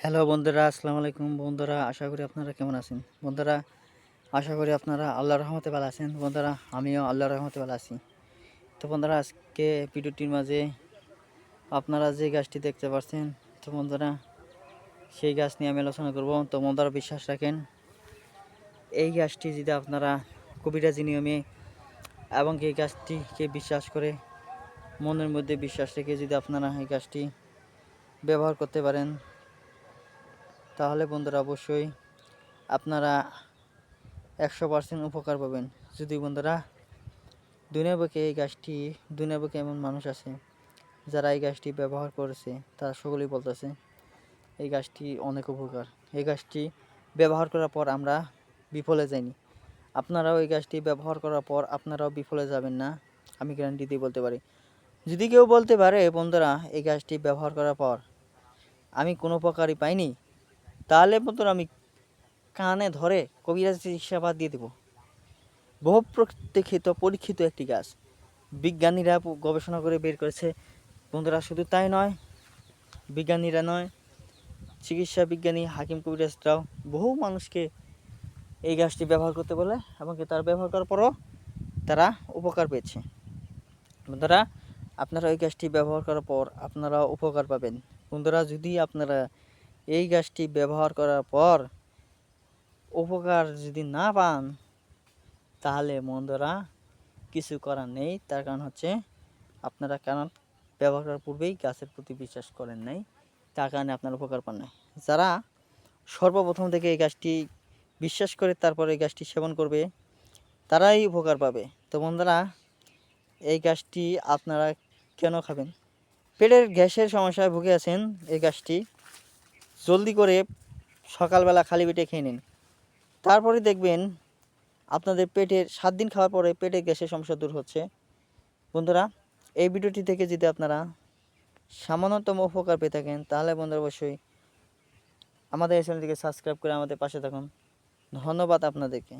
Hello বন্ধুরা, আসসালামু আলাইকুম বন্ধুরা, আশা করি আপনারা কেমন আছেন? বন্ধুরা, আশা করি আপনারা আল্লাহর রহমতে ভালো আছেন। বন্ধুরা, আমিও আল্লাহর রহমতে ভালো আছি। তো বন্ধুরা, আজকে ভিডিওটির মাঝে আপনারা যে গাছটি দেখতে পাচ্ছেন, তো বন্ধুরা, সেই গাছ নিয়ে আমি আলোচনা করব। তো বন্ধুরা, বিশ্বাস রাখেন, এই গাছটি যদি আপনারা কবিরাজি নিয়মে এবং এই গাছটিকে বিশ্বাস করে, মনের মধ্যে বিশ্বাস রেখে যদি আপনারা এই গাছটি ব্যবহার করতে পারেন তাহলে বন্ধুরা অবশ্যই আপনারা একশো পার্সেন্ট উপকার পাবেন। যদি বন্ধুরা দুনিয়া বুকে এই গাছটি, দুনিয়া বুকে এমন মানুষ আছে, যারা এই গাছটি ব্যবহার করেছে, তারা সকলেই বলতেছে, এই গাছটি অনেক উপকার। এই গাছটি ব্যবহার করার পর আমরা বিফলে যাইনি। আপনারাও এই গাছটি ব্যবহার করার পর আপনারাও বিফলে যাবেন না, আমি গ্যারান্টি দিয়ে বলতে পারি। যদি কেউ বলতে পারে, বন্ধুরা, এই গাছটি ব্যবহার করার পর আমি কোনো উপকারই পাইনি তাহলে বন্ধুরা আমি কানে ধরে কবিরাজ চিকিৎসা বাদ দিয়ে দেবো। বহু প্রতীক্ষিত পরীক্ষিত একটি গাছ। বিজ্ঞানীরা গবেষণা করে বের করেছে। বন্ধুরা শুধু তাই নয়, বিজ্ঞানীরা নয়, চিকিৎসা বিজ্ঞানী হাকিম কবিরাজরাও বহু মানুষকে এই গাছটি ব্যবহার করতে বলে এবং তার ব্যবহার করার পরও তারা উপকার পেয়েছে। বন্ধুরা, আপনারা ওই গাছটি ব্যবহার করার পর আপনারা উপকার পাবেন। বন্ধুরা, যদি আপনারা এই গাছটি ব্যবহার করার পর উপকার যদি না পান, তাহলে বন্ধুরা কিছু করার নেই। তার কারণ হচ্ছে আপনারা কারণ ব্যবহার করার পূর্বেই গাছের প্রতি বিশ্বাস করেন নাই। তার কারণে আপনার উপকার পান নাই। যারা সর্বপ্রথম থেকে এই গাছটি বিশ্বাস করে তারপরে এই গাছটি সেবন করবে, তারাই উপকার পাবে। তো বন্ধুরা এই গাছটি আপনারা কেন খাবেন? পেটের গ্যাসের সমস্যায় ভুগে আছেন এই গাছটি। জলদি করে সকালবেলা খালি পেটে খেয়ে নিন। তারপরে দেখবেন আপনাদের পেটের সাত দিন খাওয়ার পরে পেটে গ্যাসের সমস্যা দূর হচ্ছে। বন্ধুরা, এই ভিডিওটি থেকে যদি আপনারা সামান্যতম উপকার পেয়ে থাকেন, তাহলে বন্ধুরা অবশ্যই আমাদের চ্যানেলটিকে সাবস্ক্রাইব করে আমাদের পাশে থাকুন। ধন্যবাদ আপনাদেরকে।